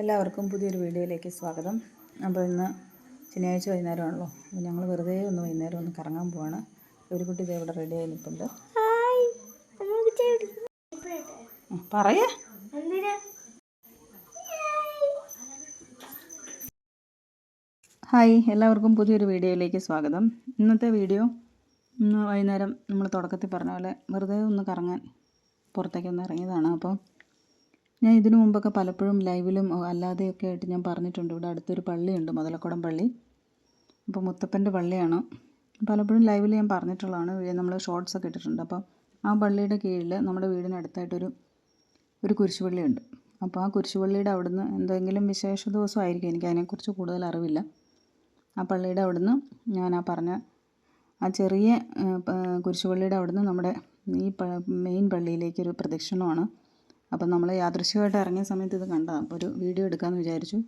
എല്ലാവർക്കും പുതിയൊരു വീഡിയോയിലേക്ക് സ്വാഗതം. അപ്പോൾ ഇന്ന് ശനിയാഴ്ച വൈകുന്നേരമാണല്ലോ. അപ്പോൾ ഞങ്ങൾ വെറുതെ ഒന്ന് വൈകുന്നേരം ഒന്ന് കറങ്ങാൻ പോവാണ്. ഒരു കുട്ടി ഇതേ ഇവിടെ റെഡി ആയി നിൽപ്പുണ്ട് പറയേ. ഹായ്. എല്ലാവർക്കും പുതിയൊരു വീഡിയോയിലേക്ക് സ്വാഗതം. ഇന്നത്തെ വീഡിയോ ഇന്ന് വൈകുന്നേരം നമ്മൾ തുടക്കത്തിൽ പറഞ്ഞ പോലെ വെറുതെ ഒന്ന് കറങ്ങാൻ പുറത്തേക്ക് ഒന്ന് ഇറങ്ങിയതാണ്. അപ്പോൾ ഞാൻ ഇതിനു മുമ്പൊക്കെ പലപ്പോഴും ലൈവിലും അല്ലാതെയൊക്കെ ആയിട്ട് ഞാൻ പറഞ്ഞിട്ടുണ്ട്. ഇവിടെ അടുത്തൊരു പള്ളിയുണ്ട് മുതലക്കുടം പള്ളി. അപ്പോൾ മുത്തപ്പന്റെ പള്ളിയാണ്. പലപ്പോഴും ലൈവിൽ ഞാൻ പറഞ്ഞിട്ടുള്ളതാണ് നമ്മൾ ഷോർട്സ് ഒക്കെ ഇട്ടിട്ടുണ്ട്. അപ്പോൾ ആ പള്ളിയുടെ കീഴിൽ നമ്മുടെ വീടിനടുത്തായിട്ടൊരു ഒരു കുരിശുപള്ളിയുണ്ട്. അപ്പോൾ ആ കുരിശുപള്ളിയുടെ അവിടുന്ന് എന്തെങ്കിലും വിശേഷ ദിവസമായിരിക്കും. എനിക്ക് അതിനെക്കുറിച്ച് കൂടുതൽ അറിവില്ല. ആ പള്ളിയുടെ അവിടുന്ന് ഞാൻ ആ പറഞ്ഞ ആ ചെറിയ കുരിശുപള്ളിയുടെ അവിടുന്ന് നമ്മുടെ ഈ മെയിൻ പള്ളിയിലേക്കൊരു പ്രദക്ഷിണമാണ്. അപ്പം നമ്മൾ യാദൃശ്യമായിട്ട് ഇറങ്ങിയ സമയത്ത് ഇത് കണ്ടതാണ് അപ്പോൾ ഒരു വീഡിയോ എടുക്കാമെന്ന് വിചാരിച്ചു.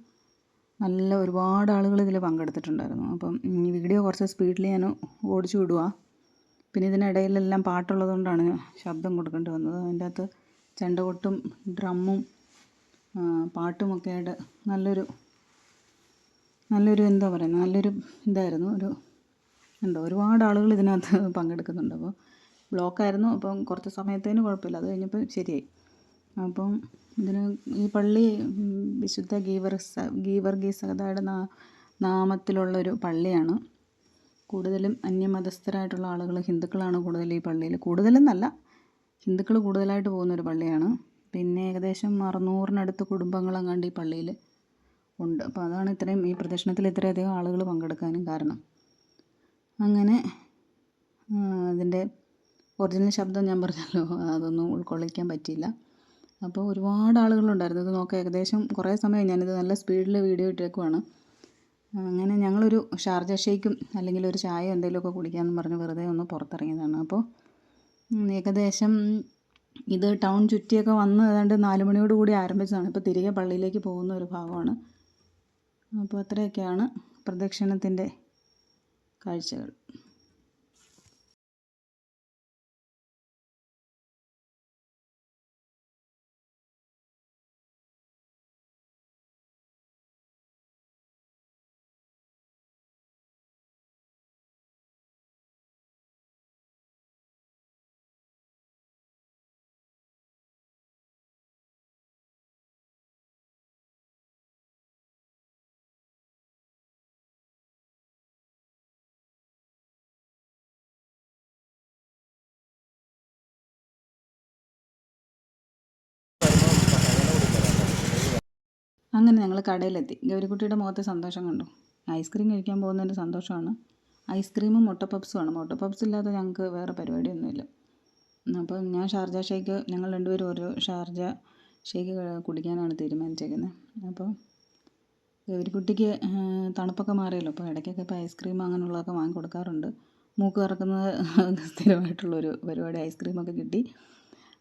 നല്ല ഒരുപാട് ആളുകൾ ഇതിൽ പങ്കെടുത്തിട്ടുണ്ടായിരുന്നു. അപ്പം ഈ വീഡിയോ കുറച്ച് സ്പീഡിൽ ഞാൻ ഓടിച്ചു വിടുക പിന്നെ ഇതിനിടയിലെല്ലാം പാട്ടുള്ളതുകൊണ്ടാണ് ശബ്ദം കൊടുക്കേണ്ടി വന്നത്. അതിന്റെ അകത്ത് ചെണ്ടകൊട്ടും ഡ്രമ്മും പാട്ടുമൊക്കെ ആയിട്ട് നല്ലൊരു നല്ലൊരു എന്താ പറയുക നല്ലൊരു ഇതായിരുന്നു. ഒരു ഉണ്ടോ ഒരുപാട് ആളുകൾ ഇതിനകത്ത് പങ്കെടുക്കുന്നുണ്ട്. അപ്പോൾ ബ്ലോക്കായിരുന്നു. അപ്പം കുറച്ച് സമയത്തേന് കുഴപ്പമില്ല. അത് കഴിഞ്ഞപ്പോൾ ശരിയായി. അപ്പം ഇതിന് ഈ പള്ളി വിശുദ്ധ വിശുദ്ധ ഗീവർഗീസ് ഗീവർഗീസതയുടെ നാ നാമത്തിലുള്ളൊരു പള്ളിയാണ്. കൂടുതലും അന്യമതസ്ഥരായിട്ടുള്ള ആളുകൾ ഹിന്ദുക്കളാണ് കൂടുതൽ ഈ പള്ളിയിൽ. കൂടുതലെന്നല്ല ഹിന്ദുക്കൾ കൂടുതലായിട്ട് പോകുന്നൊരു പള്ളിയാണ്. പിന്നെ ഏകദേശം അറുന്നൂറിനടുത്ത് കുടുംബങ്ങളെങ്ങാണ്ട് ഈ പള്ളിയിൽ ഉണ്ട്. അപ്പോൾ അതാണ് ഇത്രയും ഈ പ്രദർശനത്തിൽ ഇത്രയധികം ആളുകൾ പങ്കെടുക്കാനും കാരണം. അങ്ങനെ അതിന്റെ ഒറിജിനൽ ശബ്ദം ഞാൻ പറഞ്ഞല്ലോ അതൊന്നും ഉൾക്കൊള്ളിക്കാൻ പറ്റിയില്ല. അപ്പോൾ ഒരുപാട് ആളുകളുണ്ടായിരുന്നു. ഇത് നോക്കാം ഏകദേശം കുറേ സമയം ഞാനിത് നല്ല സ്പീഡിൽ വീഡിയോ ഇട്ടേക്കുവാണ്. അങ്ങനെ ഞങ്ങളൊരു ഷാർജ ഷേക്കും അല്ലെങ്കിൽ ഒരു ചായ എന്തെങ്കിലുമൊക്കെ കുടിക്കാമെന്ന് പറഞ്ഞ് വെറുതെ ഒന്ന് പുറത്തിറങ്ങിയതാണ്. അപ്പോൾ ഏകദേശം ഇത് ടൗൺ ചുറ്റിയൊക്കെ വന്ന് ഏതാണ്ട് നാല് മണിയോട് കൂടി ആരംഭിച്ചതാണ്. ഇപ്പോൾ തിരികെ പള്ളിയിലേക്ക് പോകുന്ന ഒരു ഭാഗമാണ്. അപ്പോൾ അത്രയൊക്കെയാണ് പ്രദക്ഷിണത്തിന്റെ കാഴ്ചകൾ. അങ്ങനെ ഞങ്ങൾ കടയിലെത്തി. ഗൗരിക്കുട്ടിയുടെ മുഖത്തെ സന്തോഷം കണ്ടു. ഐസ്ക്രീം കഴിക്കാൻ പോകുന്നതിന്റെ സന്തോഷമാണ്. ഐസ്ക്രീമും മുട്ട ആണ് മുട്ട പപ്സ് ഇല്ലാതെ ഞങ്ങൾക്ക് വേറെ പരിപാടിയൊന്നുമില്ല. അപ്പോൾ ഞാൻ ഷാർജ ഷേക്ക് ഞങ്ങൾ രണ്ടുപേരും ഓരോ ഷാർജ ഷേക്ക് കുടിക്കാനാണ് തീരുമാനിച്ചേക്കുന്നത് അപ്പോൾ ഗൗരിക്കുട്ടിക്ക് തണുപ്പൊക്കെ മാറിയല്ലോ. അപ്പോൾ ഇടയ്ക്കൊക്കെ ഇപ്പോൾ ഐസ്ക്രീം അങ്ങനെയുള്ളതൊക്കെ വാങ്ങി കൊടുക്കാറുണ്ട് മൂക്ക് കറക്കുന്നത് സ്ഥിരമായിട്ടുള്ളൊരു പരിപാടി ഐസ്ക്രീമൊക്കെ കിട്ടി.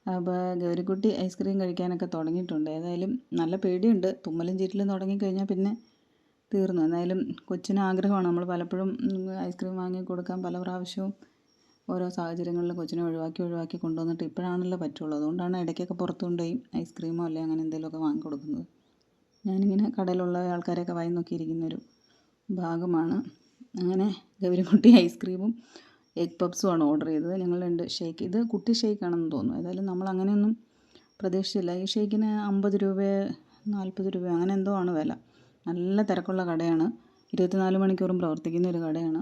അപ്പോൾ ഗൗരിക്കുട്ടി ഐസ്ക്രീം കഴിക്കാനൊക്കെ തുടങ്ങിയിട്ടുണ്ട്. ഏതായാലും നല്ല പേടിയുണ്ട്. തുമ്മലും ചീറ്റലും തുടങ്ങിക്കഴിഞ്ഞാൽ പിന്നെ തീർന്നു. എന്തായാലും കൊച്ചിന് ആഗ്രഹമാണ്. നമ്മൾ പലപ്പോഴും ഐസ്ക്രീം വാങ്ങി കൊടുക്കാൻ പല പ്രാവശ്യവും ഓരോ സാഹചര്യങ്ങളിൽ കൊച്ചിനെ ഒഴിവാക്കി ഒഴിവാക്കി കൊണ്ടുവന്നിട്ട് ഇപ്പോഴാണല്ലോ പറ്റുള്ളൂ. അതുകൊണ്ടാണ് ഇടയ്ക്കൊക്കെ പുറത്തുകൊണ്ടുപോയി ഐസ്ക്രീമോ അല്ലെ അങ്ങനെ എന്തെങ്കിലുമൊക്കെ വാങ്ങി കൊടുക്കുന്നത്. ഞാനിങ്ങനെ കടയിലുള്ള ആൾക്കാരെയൊക്കെ വായി നോക്കിയിരിക്കുന്നൊരു ഭാഗമാണ്. അങ്ങനെ ഗൗരിക്കുട്ടി ഐസ്ക്രീമും എഗ് പപ്സുമാണ് ഓർഡർ ചെയ്തത്. ഞങ്ങൾ രണ്ട് ഷേക്ക് ഇത് കുട്ടി ഷേക്കാണെന്ന് തോന്നുന്നു. ഏതായാലും നമ്മൾ അങ്ങനെയൊന്നും പ്രതീക്ഷിച്ചില്ല. ഈ ഷേക്കിന് അമ്പത് രൂപ നാൽപ്പത് രൂപ അങ്ങനെ എന്തോ ആണ് വില. നല്ല തിരക്കുള്ള കടയാണ്. ഇരുപത്തിനാല് മണിക്കൂറും പ്രവർത്തിക്കുന്ന ഒരു കടയാണ്.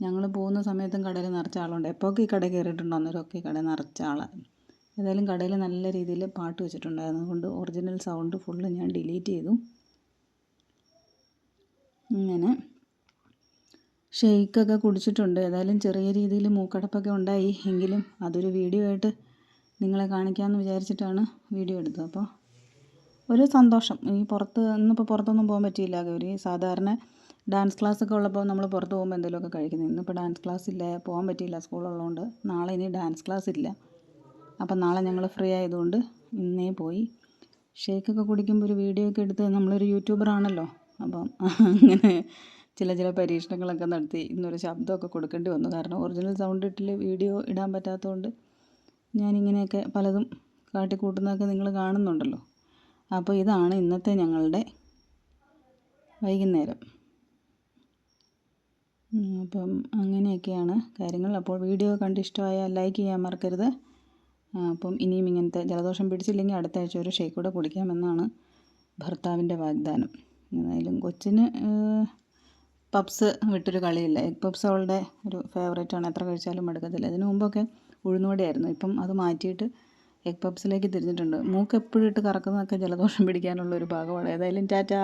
ഞങ്ങൾ പോകുന്ന സമയത്തും കടയിൽ നിറച്ച ആളുണ്ട്. എപ്പോഴൊക്കെ ഈ കടയിൽ കയറിയിട്ടുണ്ടോ അന്നേരമൊക്കെ ഈ കട നിറച്ച ആളാണ് ഏതായാലും കടയിൽ നല്ല രീതിയിൽ പാട്ട് വെച്ചിട്ടുണ്ടായിരുന്നു. അതുകൊണ്ട് ഒറിജിനൽ സൗണ്ട് ഫുള്ള് ഞാൻ ഡിലീറ്റ് ചെയ്തു. ഇങ്ങനെ. ഷെയ്ക്കൊക്കെ കുടിച്ചിട്ടുണ്ട്. ഏതായാലും ചെറിയ രീതിയിൽ മൂക്കടപ്പൊക്കെ ഉണ്ടായി. എങ്കിലും അതൊരു വീഡിയോ ആയിട്ട് നിങ്ങളെ കാണിക്കാമെന്ന് വിചാരിച്ചിട്ടാണ് വീഡിയോ എടുത്തത്. അപ്പോൾ ഒരു സന്തോഷം. ഈ പുറത്ത് ഇന്നിപ്പോൾ പുറത്തൊന്നും പോകാൻ പറ്റിയില്ല. ഗൗരി സാധാരണ ഡാൻസ് ക്ലാസ് ഒക്കെ ഉള്ളപ്പോൾ നമ്മൾ പുറത്ത് പോകുമ്പോൾ എന്തെങ്കിലുമൊക്കെ കഴിക്കുന്നത്. ഇന്നിപ്പോൾ ഡാൻസ് ക്ലാസ് ഇല്ല. പോകാൻ പറ്റിയില്ല. സ്കൂളുള്ളതുകൊണ്ട് നാളെ ഇനി ഡാൻസ് ക്ലാസ് ഇല്ല. അപ്പം നാളെ ഞങ്ങൾ ഫ്രീ ആയതുകൊണ്ട് ഇന്നേ പോയി. ഷേക്കൊക്കെ കുടിക്കുമ്പോൾ ഒരു വീഡിയോ ഒക്കെ എടുത്ത് നമ്മളൊരു യൂട്യൂബറാണല്ലോ. അപ്പം അങ്ങനെ ചില ചില പരീക്ഷണങ്ങളൊക്കെ നടത്തി ഇന്നൊരു ശബ്ദമൊക്കെ കൊടുക്കേണ്ടി വന്നു. കാരണം ഒറിജിനൽ സൗണ്ട് ഇട്ടിൽ വീഡിയോ ഇടാൻ പറ്റാത്തതുകൊണ്ട് ഞാനിങ്ങനെയൊക്കെ പലതും കാട്ടിക്കൂട്ടുന്നതൊക്കെ നിങ്ങൾ കാണുന്നുണ്ടല്ലോ. അപ്പോൾ ഇതാണ് ഇന്നത്തെ ഞങ്ങളുടെ വൈകുന്നേരം. അപ്പം അങ്ങനെയൊക്കെയാണ് കാര്യങ്ങൾ. അപ്പോൾ വീഡിയോ കണ്ട് ഇഷ്ടമായാൽ ലൈക്ക് ചെയ്യാൻ മറക്കരുത്. അപ്പം ഇനിയും ഇങ്ങനത്തെ ജലദോഷം പിടിച്ചില്ലെങ്കിൽ അടുത്ത ആഴ്ച ഒരു ഷേക്ക് കൂടെ കുടിക്കാമെന്നാണ് ഭർത്താവിന്റെ വാഗ്ദാനം. ഏതായാലും കൊച്ചിന് പപ്സ് വിട്ടൊരു കളിയില്ല. എഗ് പപ്സ് അവളുടെ ഒരു ആണ്. എത്ര കഴിച്ചാലും എടുക്കത്തില്ല. ഇതിനു മുമ്പൊക്കെ ഉഴുന്നുവടയായിരുന്നു. ഇപ്പം അത് മാറ്റിയിട്ട് എഗ് പപ്സിലേക്ക് തിരിഞ്ഞിട്ടുണ്ട്. മൂക്ക് എപ്പോഴും ഇട്ട് കറക്കുന്നതൊക്കെ ജലദോഷം പിടിക്കാനുള്ള ഒരു ഭാഗമാണ്. ഏതായാലും ടാറ്റാ.